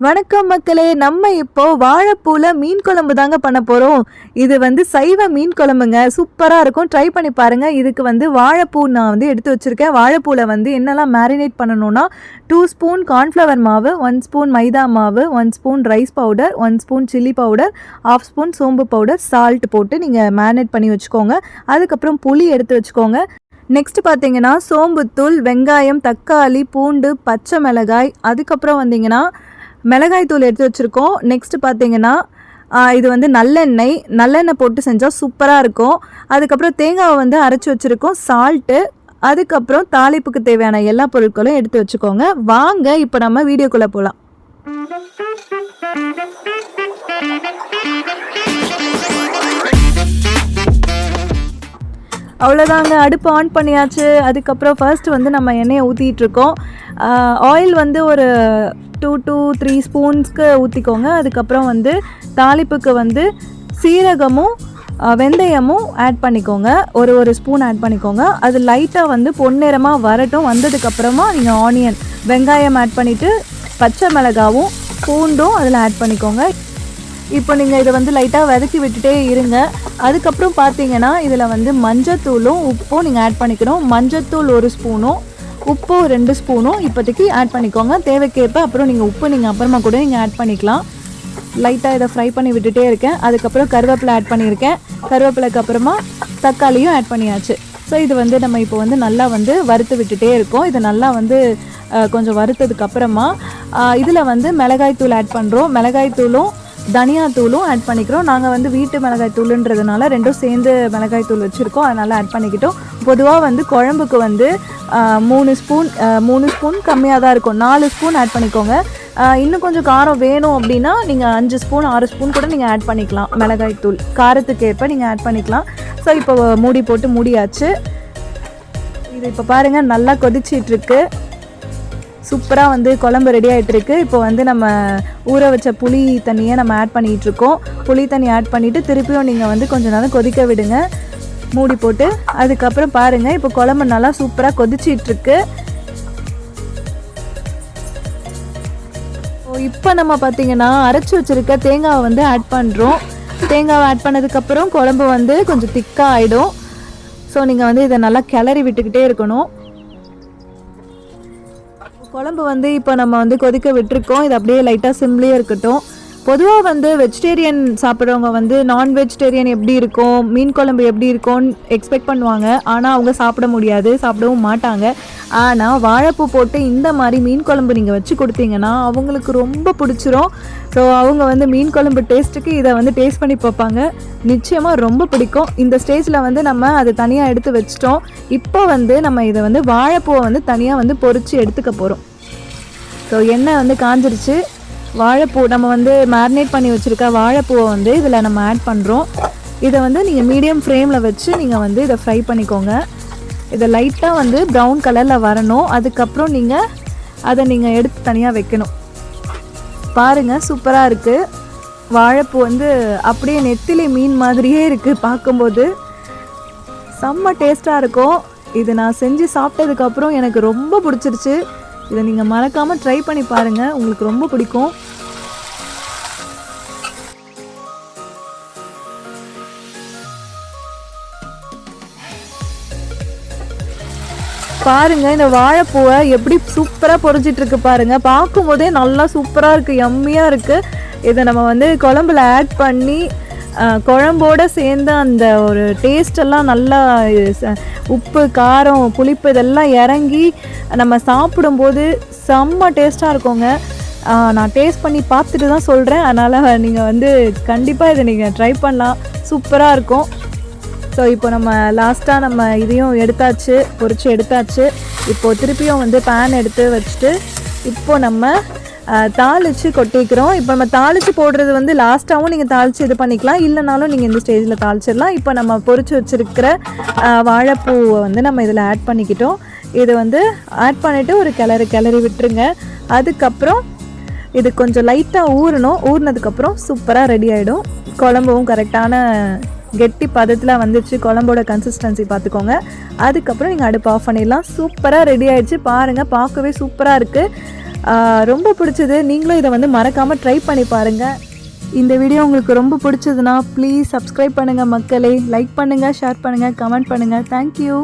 வணக்கம் மக்களே நம்ம இப்போ வாழைப்பூவில் மீன் குழம்பு தாங்க பண்ண போகிறோம் இது வந்து சைவ மீன் குழம்புங்க. சூப்பராக இருக்கும். ட்ரை பண்ணி பாருங்க. இதுக்கு வந்து வாழைப்பூ நான் வந்து எடுத்து வச்சுருக்கேன். வாழைப்பூவில் வந்து என்னெல்லாம் மேரினேட் பண்ணணும்னா டூ ஸ்பூன் கார்ன்ஃப்ளவர் மாவு ஒன் ஸ்பூன் மைதா மாவு one spoon rice powder one spoon chilli powder half spoon சோம்பு பவுடர் சால்ட் போட்டு நீங்கள் மேரினேட் பண்ணி வச்சுக்கோங்க. அதுக்கப்புறம் புளி எடுத்து வச்சுக்கோங்க. நெக்ஸ்ட் பார்த்தீங்கன்னா சோம்புத்தூள் வெங்காயம் தக்காளி பூண்டு பச்சை மிளகாய் அதுக்கப்புறம் வந்தீங்கன்னா மிளகாய் தூள் எடுத்து வச்சுருக்கோம். நெக்ஸ்ட் பார்த்தீங்கன்னா இது வந்து நல்லெண்ணெய். நல்லெண்ணெய் போட்டு செஞ்சால் சூப்பராக இருக்கும். அதுக்கப்புறம் தேங்காவை வந்து அரைச்சி வச்சுருக்கோம். சால்ட்டு அதுக்கப்புறம் தாளிப்புக்கு தேவையான எல்லா பொருட்களும் எடுத்து வச்சுக்கோங்க. வாங்க இப்போ நம்ம வீடியோக்குள்ளே போகலாம் அவ்வளோதாங்க அடுப்பு ஆன் பண்ணியாச்சு. அதுக்கப்புறம் ஃபர்ஸ்ட் வந்து நம்ம எண்ணெயை ஊற்றிட்டுருக்கோம் ஆயில் வந்து ஒரு டூ டூ த்ரீ ஸ்பூன்ஸ்க்கு ஊற்றிக்கோங்க அதுக்கப்புறம் வந்து தாளிப்புக்கு வந்து சீரகமும் வெந்தயமும் ஆட் பண்ணிக்கோங்க. ஒரு ஒரு ஸ்பூன் ஆட் பண்ணிக்கோங்க. அது லைட்டாக வந்து பொன்னிறமாக வரட்டும். வந்ததுக்கப்புறமா நீங்கள் ஆனியன் வெங்காயம் ஆட் பண்ணிவிட்டு பச்சை மிளகாவும் பூண்டும் அதில் ஆட் பண்ணிக்கோங்க. இப்போ நீங்கள் இதை வந்து லைட்டாக வதக்கி விட்டுட்டே இருங்க. அதுக்கப்புறம் பார்த்தீங்கன்னா இதில் வந்து மஞ்சத்தூளும் உப்பும் நீங்கள் ஆட் பண்ணிக்கணும். மஞ்சத்தூள் ஒரு ஸ்பூனும் உப்பு ரெண்டு ஸ்பூனும் இப்போதைக்கு ஆட் பண்ணிக்கோங்க. தேவைக்கேற்ப அப்புறம் நீங்கள் உப்பு நீங்கள் அப்புறமா கூட நீங்கள் ஆட் பண்ணிக்கலாம். லைட்டாக இதை ஃப்ரை பண்ணி விட்டுட்டே இருக்கேன். அதுக்கப்புறம் கருவேப்பிலை ஆட் பண்ணியிருக்கேன். கருவேப்பிலைக்கு அப்புறமா தக்காளியும் ஆட் பண்ணியாச்சு. ஸோ இது வந்து நம்ம இப்போ வந்து நல்லா வந்து வறுத்து விட்டுட்டே இருக்கோம். இது நல்லா வந்து கொஞ்சம் வறுத்ததுக்கு அப்புறமா இதில் வந்து மிளகாய் தூள் ஆட் பண்ணுறோம் மிளகாய் தூளும் தனியாத்தூளும் ஆட் பண்ணிக்கிறோம். நாங்கள் வந்து வீட்டு மிளகாய் தூளுன்றதுனால ரெண்டும் சேர்ந்து மிளகாய் தூள் வச்சுருக்கோம். அதனால் ஆட் பண்ணிக்கிட்டோம். பொதுவாக வந்து குழம்புக்கு வந்து மூணு ஸ்பூன் மூணு ஸ்பூன் கம்மியாக தான் இருக்கும். நாலு ஸ்பூன் ஆட் பண்ணிக்கோங்க. இன்னும் கொஞ்சம் காரம் வேணும் அப்படின்னா நீங்கள் அஞ்சு ஸ்பூன் ஆறு ஸ்பூன் கூட நீங்கள் ஆட் பண்ணிக்கலாம். மிளகாய் தூள் காரத்துக்கு ஏற்ப நீங்கள் ஆட் பண்ணிக்கலாம். ஸோ இப்போ மூடி போட்டு மூடியாச்சு. இது இப்போ பாருங்கள் நல்லா கொதிச்சிட்ருக்கு. சூப்பராக வந்து குழம்பு ரெடி ஆகிட்டுருக்கு இப்போ வந்து நம்ம ஊற வச்ச புளி தண்ணியை நம்ம ஆட் பண்ணிகிட்டு இருக்கோம் புளி தண்ணி ஆட் பண்ணிவிட்டு திருப்பியும் நீங்கள் வந்து கொஞ்ச நேரம் கொதிக்க விடுங்க. மூடி போட்டு அதுக்கப்புறம் பாருங்கள் இப்போ குழம்பு நல்லா சூப்பராக கொதிச்சிட்ருக்கு. இப்போ நம்ம பார்த்தீங்கன்னா அரைச்சி வச்சிருக்க தேங்காவை வந்து ஆட் பண்ணுறோம் தேங்காவை ஆட் பண்ணதுக்கப்புறம் குழம்பு வந்து கொஞ்சம் திக்காக ஆகிடும் ஸோ நீங்கள் வந்து இதை நல்லா கிளறி விட்டுக்கிட்டே இருக்கணும். குழம்பு வந்து இப்போ நம்ம வந்து கொதிக்க விட்டுருக்கோம். இது அப்படியே லைட்டாக சிம்லேயே இருக்கட்டும். பொதுவாக வந்து வெஜிடேரியன் சாப்பிட்றவங்க வந்து நான் வெஜிடேரியன் எப்படி இருக்கும் மீன் குழம்பு எப்படி இருக்கும்னு எக்ஸ்பெக்ட் பண்ணுவாங்க. ஆனால் அவங்க சாப்பிட முடியாது சாப்பிடவும் மாட்டாங்க. ஆனால் வாழைப்பூ போட்டு இந்த மாதிரி மீன் குழம்பு நீங்கள் வச்சு கொடுத்தீங்கன்னா அவங்களுக்கு ரொம்ப பிடிச்சிரும். ஸோ அவங்க வந்து மீன் குழம்பு டேஸ்ட்டுக்கு இதை வந்து டேஸ்ட் பண்ணி பார்ப்பாங்க. நிச்சயமாக ரொம்ப பிடிக்கும். இந்த ஸ்டேஜில் வந்து நம்ம அதை தனியாக எடுத்து வச்சிட்டோம். இப்போ வந்து நம்ம இதை வந்து வாழைப்பூவை வந்து தனியாக வந்து பொறிச்சு எடுத்துக்க போகிறோம் ஸோ எண்ணெய் வந்து காஞ்சிருச்சு. வாழைப்பூ நம்ம வந்து மேரினேட் பண்ணி வச்சுருக்க வாழைப்பூவை வந்து இதில் நம்ம ஆட் பண்ணுறோம் இதை வந்து நீங்கள் மீடியம் ஃப்ளேமில் வச்சு நீங்கள் வந்து இதை ஃப்ரை பண்ணிக்கோங்க. இதை லைட்டாக வந்து ப்ரௌன் கலரில் வரணும். அதுக்கப்புறம் நீங்கள் அதை நீங்கள் எடுத்து தனியாக வைக்கணும். பாருங்கள் சூப்பராக இருக்குது வாழைப்பூ வந்து அப்படியே நெத்திலி மீன் மாதிரியே இருக்குது பார்க்கும்போது. செம்ம டேஸ்ட்டாக இருக்கும். இது நான் செஞ்சு சாப்பிட்டதுக்கப்புறம் எனக்கு ரொம்ப பிடிச்சிருச்சு. இதை நீங்கள் மறக்காமல் ட்ரை பண்ணி பாருங்கள் உங்களுக்கு ரொம்ப பிடிக்கும். பாருங்க இந்த வாழைப்பூவை எப்படி சூப்பராக பொரிச்சிட்டு இருக்கு பாருங்க. பார்க்கும்போதே நல்லா சூப்பராக இருக்கு எம்மியாக இருக்கு. இதை நம்ம வந்து குழம்புல ஆட் பண்ணி குழம்போடு சேர்ந்து அந்த ஒரு டேஸ்டெல்லாம் நல்லா ச- உப்பு காரம் புளிப்பு இதெல்லாம் இறங்கி நம்ம சாப்பிடும்போது செம்ம டேஸ்ட்டாக இருக்குங்க. நான் டேஸ்ட் பண்ணி பார்த்துட்டு தான் சொல்கிறேன் அதனால் நீங்கள் வந்து கண்டிப்பாக இதை நீங்கள் ட்ரை பண்ணலாம். சூப்பராக இருக்கும். ஸோ இப்போ நம்ம லாஸ்ட்டாக நம்ம இதையும் எடுத்தாச்சு பொரிச்சு எடுத்தாச்சு. இப்போது திருப்பியும் வந்து பேன் எடுத்து வச்சுட்டு இப்போது நம்ம தாளித்து கொட்டி கொட்டிக்கிறோம். இப்போ நம்ம தாளித்து போடுறது வந்து லாஸ்ட்டாகவும் நீங்கள் தாளித்து இது பண்ணிக்கலாம். இல்லைனாலும் நீங்கள் இந்த ஸ்டேஜில் தாளிச்சிடலாம். இப்போ நம்ம பொறிச்சு வச்சுருக்கிற வாழைப்பூவை வந்து நம்ம இதில் ஆட் பண்ணிக்கிட்டோம். இது வந்து ஆட் பண்ணிவிட்டு ஒரு கிளறு கிளறி விட்டுருங்க. அதுக்கப்புறம் இது கொஞ்சம் லைட்டாக ஊறணும். ஊறினதுக்கப்புறம் சூப்பராக ரெடி ஆகிடும் குழம்பும் கரெக்டான கெட்டி பதத்தில் வந்துச்சு. குழம்போட கன்சிஸ்டன்சி பார்த்துக்கோங்க அதுக்கப்புறம் நீங்கள் அடுப்பு ஆஃப் பண்ணிடலாம். சூப்பராக ரெடி ஆகிடுச்சு பாருங்கள் பார்க்கவே சூப்பராக இருக்குது ரொம்ப பிடிச்சது. நீங்களும் இதை வந்து மறக்காமல் ட்ரை பண்ணி பாருங்கள் இந்த வீடியோ உங்களுக்கு ரொம்ப பிடிச்சதுன்னா ப்ளீஸ் சப்ஸ்கிரைப் பண்ணுங்கள் மக்களே. லைக் பண்ணுங்கள் ஷேர் பண்ணுங்கள் கமெண்ட் பண்ணுங்கள் தேங்க்யூ